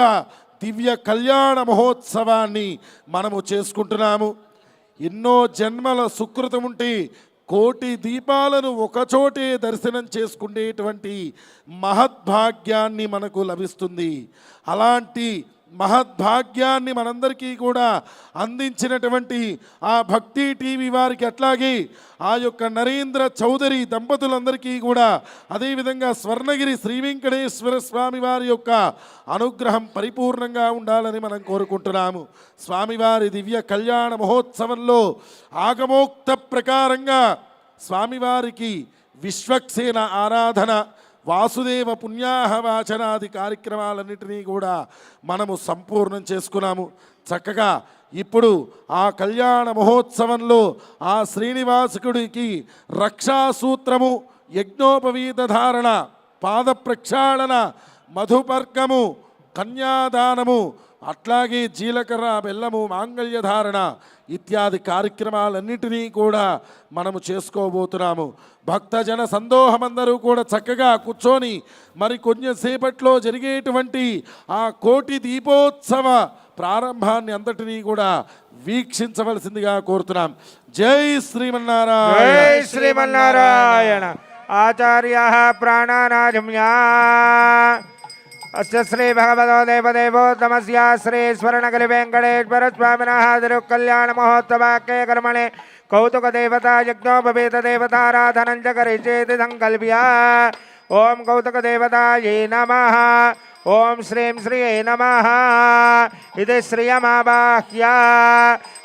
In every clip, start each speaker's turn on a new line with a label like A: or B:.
A: దివ్య కళ్యాణ మహోత్సవాన్ని మనము చేసుకుంటున్నాము. ఎన్నో జన్మల సుకృతం ఉంటే కోటి దీపాలను ఒకచోటే దర్శనం చేసుకునేటువంటి మహద్భాగ్యాన్ని మనకు లభిస్తుంది. అలాంటి మహద్భాగ్యాన్ని మనందరికీ కూడా అందించినటువంటి ఆ భక్తి టీవీ వారికి అట్లాగే ఆ యొక్క నరేంద్ర చౌదరి దంపతులందరికీ కూడా అదేవిధంగా స్వర్ణగిరి శ్రీ వెంకటేశ్వర స్వామి వారి యొక్క అనుగ్రహం పరిపూర్ణంగా ఉండాలని మనం కోరుకుంటున్నాము. స్వామివారి దివ్య కళ్యాణ మహోత్సవంలో ఆగమోక్త ప్రకారంగా స్వామివారికి విశ్వక్సేన ఆరాధన వాసుదేవ పుణ్యాహవాచనాది కార్యక్రమాలన్నింటినీ కూడా మనము సంపూర్ణం చేసుకున్నాము. చక్కగా ఇప్పుడు ఆ కళ్యాణ మహోత్సవంలో ఆ శ్రీనివాసుకుడికి రక్షాసూత్రము యజ్ఞోపవీత ధారణ పాద ప్రక్షాళన మధుపర్కము కన్యాదానము అట్లాగే జీలకర్ర బెల్లము మాంగళ్యధారణ ఇత్యాది కార్యక్రమాలన్నిటినీ కూడా మనము చేసుకోబోతున్నాము. భక్తజన సందోహమందరూ కూడా చక్కగా కూర్చొని మరి కొంచెంసేపట్లో జరిగేటువంటి ఆ కోటి దీపోత్సవ ప్రారంభాన్ని అంతటినీ కూడా వీక్షించవలసిందిగా కోరుతున్నాం. జై శ్రీమన్నారాయణ.
B: జై శ్రీమన్నారాయణ. ఆచార్య ప్రాణానాజమ్యా
C: अस्य श्रीभगवतो कल्याण
B: महोत्सव के
C: कर्मणे कौतुकदेवता यज्ञोपवेतदेवताराधनं च करिष्येति
B: सङ्कल्प्य। ॐ
C: कौतुकदेवतायै नमः। ॐ श्री श्रियै
B: नमः। इति श्रियमावाह्य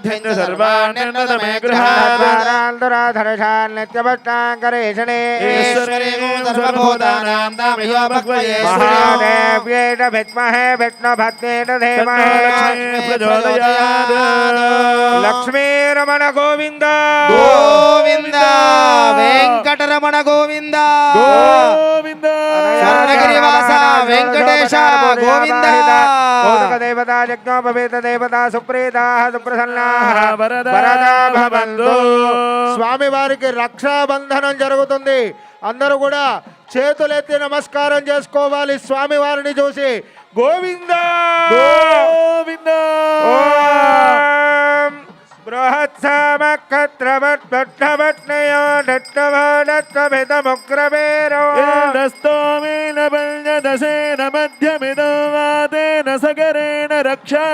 B: बुद्धिन्द्र
C: सर्वाण्यन्नतमे गृहाधरान्धराधरशान्नित्यभट्टाङ्करेशने
B: ईश्वरे लक्ष्मीरमण
D: गोविंद गोविंद वेङ्कटरमण
C: गोविन्द।
D: गोविन्द। शरणगिरिवास वेङ्कटेश
B: गोविंद దేవత యజ్ఞోపవేత దేవత సుప్రీతా సుప్రసన్నా.
C: వరదా భవంతు.
B: స్వామి వారికి రక్షాబంధనం జరుగుతుంది. అందరూ కూడా చేతులెత్తి నమస్కారం చేసుకోవాలి స్వామి వారిని చూసి. గోవింద!
C: గోవింద!
B: బృహత్సామక్షత్రవట్నయో
C: दशेन मध्यमिदं वादेन सकरेण
B: रक्षा